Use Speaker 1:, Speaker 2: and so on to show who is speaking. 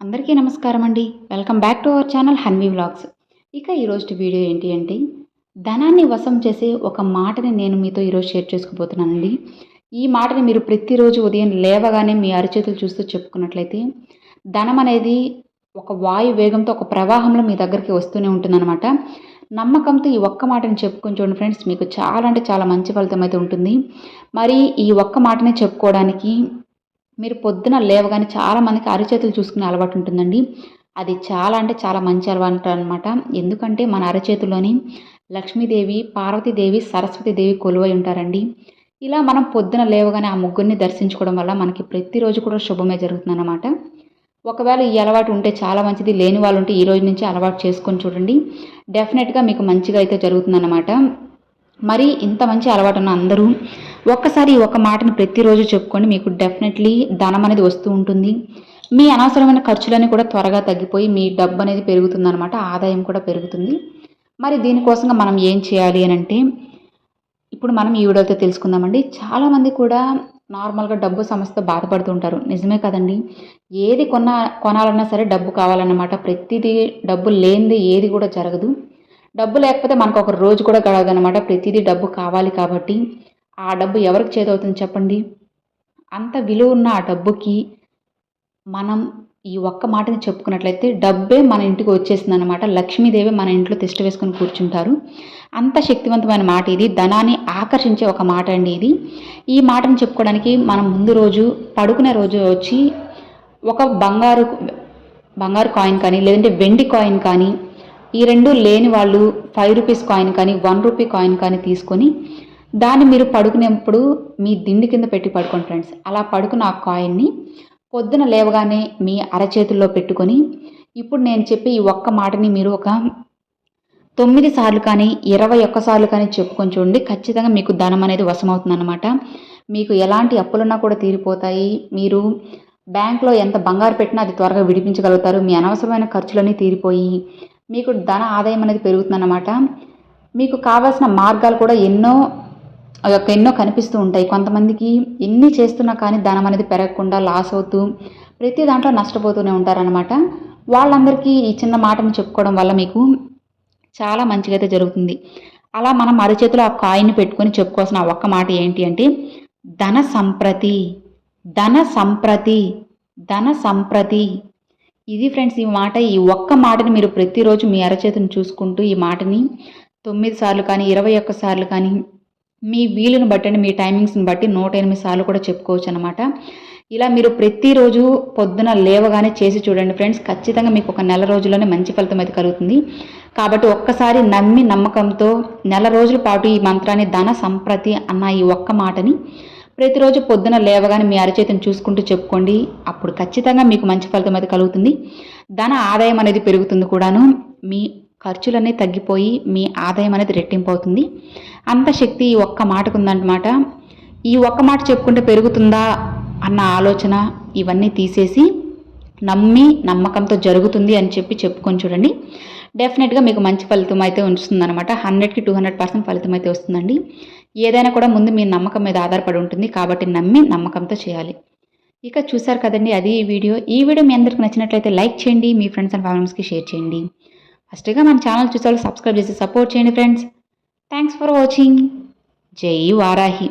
Speaker 1: అందరికీ నమస్కారం అండి. Welcome back to our channel Hanvi vlogs. ఇక ఈరోజు వీడియో ఏంటి అంటే ధనాన్ని వశం చేసే ఒక మాటని నేను మీతో ఈరోజు షేర్ చేసుకోబోతున్నానండి. ఈ మాటని మీరు ప్రతిరోజు ఉదయం లేవగానే మీ అరిచేతులు చూస్తూ చెప్పుకున్నట్లయితే ధనం అనేది ఒక వాయు వేగంతో ఒక ప్రవాహంలో మీ దగ్గరికి వస్తూనే ఉంటుందన్నమాట. నమ్మకంతో ఈ ఒక్క మాటని చెప్పుకొని చూడండి ఫ్రెండ్స్ మీకు చాలా అంటే చాలా మంచి ఫలితం అయితే ఉంటుంది. మరి ఈ ఒక్క మాటని చెప్పుకోవడానికి మీరు పొద్దున లేవగానే చాలామందికి అరిచేతులు చూసుకునే అలవాటు ఉంటుందండి. అది చాలా అంటే చాలా మంచి అలవాటు అనమాట ఎందుకంటే మన అరచేతుల్లోని లక్ష్మీదేవి పార్వతీదేవి సరస్వతీదేవి కొలువై ఉంటారండి. ఇలా మనం పొద్దున లేవగానే ఆ ముగ్గురిని దర్శించుకోవడం వల్ల మనకి ప్రతిరోజు కూడా శుభమే జరుగుతుందన్నమాట. ఒకవేళ ఈ అలవాటు ఉంటే చాలా మంచిది. లేని వాళ్ళు ఉంటే ఈ రోజు నుంచి అలవాటు చేసుకొని చూడండి. డెఫినెట్గా మీకు మంచిగా అయితే జరుగుతుందన్నమాట. మరి ఇంత మంచి అలవాటు ఉన్న అందరూ ఒక్కసారి ఒక మాటను ప్రతిరోజు చెప్పుకొని మీకు డెఫినెట్లీ ధనం అనేది వస్తూ ఉంటుంది. మీ అనవసరమైన ఖర్చులన్నీ కూడా త్వరగా తగ్గిపోయి మీ డబ్బు అనేది పెరుగుతుందనమాట ఆదాయం కూడా పెరుగుతుంది. మరి దీనికోసంగా మనం ఏం చేయాలి అని అంటే ఇప్పుడు మనం ఈ వీడియోతో తెలుసుకుందామండి. చాలామంది కూడా నార్మల్గా డబ్బు సమస్యతో బాధపడుతూ ఉంటారు. నిజమే కదండి. ఏది కొన్నా కొనాలన్నా సరే డబ్బు కావాలన్నమాట. ప్రతిదీ డబ్బు లేనిది ఏది కూడా జరగదు. డబ్బు లేకపోతే మనకు ఒక రోజు కూడా గడవదనమాట ప్రతిదీ డబ్బు కావాలి కాబట్టి. ఆ డబ్బు ఎవరికి చేదవుతుంది చెప్పండి? అంత విలువ ఉన్న ఆ డబ్బుకి మనం ఈ ఒక్క మాటని చెప్పుకున్నట్లయితే డబ్బే మన ఇంటికి వచ్చేసింది అనమాట లక్ష్మీదేవి మన ఇంట్లో తిష్ట వేసుకుని కూర్చుంటారు. అంత శక్తివంతమైన మాట ఇది. ధనాన్ని ఆకర్షించే ఒక మాట అండి ఇది. ఈ మాటను చెప్పుకోవడానికి మనం ముందు రోజు పడుకునే రోజు వచ్చి ఒక బంగారు బంగారు కాయిన్ కానీ లేదంటే వెండి కాయిన్ కానీ ఈ రెండు లేని వాళ్ళు ఫైవ్ రూపీస్ కాయిన్ కానీ వన్ రూపీ కాయిన్ కానీ తీసుకొని దాన్ని మీరు పడుకునేప్పుడు మీ దిండి కింద పెట్టి పడుకోండి ఫ్రెండ్స్ అలా పడుకున్న ఆ కాయిన్ని పొద్దున లేవగానే మీ అరచేతుల్లో పెట్టుకొని ఇప్పుడు నేను చెప్పి ఈ ఒక్క మాటని మీరు ఒక తొమ్మిది సార్లు కానీ ఇరవై ఒక్కసార్లు కానీ చెప్పుకొని చూడండి. ఖచ్చితంగా మీకు ధనం అనేది వశమవుతుందన్నమాట. మీకు ఎలాంటి అప్పులున్నా కూడా తీరిపోతాయి. మీరు బ్యాంక్లో ఎంత బంగారు పెట్టినా అది త్వరగా విడిపించగలుగుతారు. మీ అనవసరమైన ఖర్చులన్నీ తీరిపోయి మీకు ధన ఆదాయం అనేది పెరుగుతుందన్నమాట. మీకు కావాల్సిన మార్గాలు కూడా ఎన్నో ఎన్నో కనిపిస్తూ ఉంటాయి. కొంతమందికి ఎన్ని చేస్తున్నా కానీ ధనం అనేది పెరగకుండా లాస్ అవుతూ ప్రతి దాంట్లో నష్టపోతూనే ఉంటారనమాట వాళ్ళందరికీ ఈ చిన్న మాటను చెప్పుకోవడం వల్ల మీకు చాలా మంచిగా అయితే జరుగుతుంది. అలా మనం అరచేతిలో ఆ కాయిన్ పెట్టుకొని చెప్పుకోవాల్సిన ఒక్క మాట ఏంటి అంటే ధన సంప్రతి ధన సంప్రతి ధన సంప్రతి ఇది ఫ్రెండ్స్ ఈ మాట ఈ ఒక్క మాటని మీరు ప్రతిరోజు మీ అరచేతిని చూసుకుంటూ ఈ మాటని తొమ్మిది సార్లు కానీ ఇరవై ఒక్క సార్లు కానీ మీ వీలును బట్టండి మీ టైమింగ్స్ని బట్టి నూట ఎనిమిది సార్లు కూడా చెప్పుకోవచ్చు అనమాట ఇలా మీరు ప్రతిరోజు పొద్దున లేవగానే చేసి చూడండి ఫ్రెండ్స్. ఖచ్చితంగా మీకు ఒక నెల రోజుల్లోనే మంచి ఫలితం అయితే కలుగుతుంది. కాబట్టి ఒక్కసారి నమ్మి నమ్మకంతో నెల రోజుల పాటు ఈ మంత్రాన్ని ధన సంప్రతి అన్న ఈ ఒక్క మాటని ప్రతిరోజు పొద్దున లేవగానే మీ అరచేతిని చూసుకుంటూ చెప్పుకోండి. అప్పుడు ఖచ్చితంగా మీకు మంచి ఫలితం అయితే కలుగుతుంది. ధన ఆదాయం అనేది పెరుగుతుంది కూడాను. మీ ఖర్చులన్నీ తగ్గిపోయి మీ ఆదాయం అనేది రెట్టింపు అవుతుంది. అంత శక్తి ఈ ఒక్క మాటకు ఉందన్నమాట. ఈ ఒక్క మాట చెప్పుకుంటే పెరుగుతుందా అన్న ఆలోచన ఇవన్నీ తీసేసి నమ్మి నమ్మకంతో జరుగుతుంది అని చెప్పి చెప్పుకొని చూడండి. డెఫినెట్గా మీకు మంచి ఫలితం అయితే ఉంచుతుంది అనమాట హండ్రెడ్కి టూ హండ్రెడ్ పర్సెంట్ ఫలితం అయితే వస్తుందండి. ఏదైనా కూడా ముందు మీ నమ్మకం మీద ఆధారపడి ఉంటుంది కాబట్టి నమ్మి నమ్మకంతో చేయాలి. ఇక చూసారు కదండి అది ఈ వీడియో. ఈ వీడియో మీ అందరికి నచ్చినట్లయితే లైక్ చేయండి మీ ఫ్రెండ్స్ అండ్ ఫ్యామిలీస్కి షేర్ చేయండి. ఫస్ట్గా మన ఛానల్ చూసే సబ్స్క్రైబ్ చేసి సపోర్ట్ చేయండి ఫ్రెండ్స్. థ్యాంక్స్ ఫర్ వాచింగ్ జై వారాహి.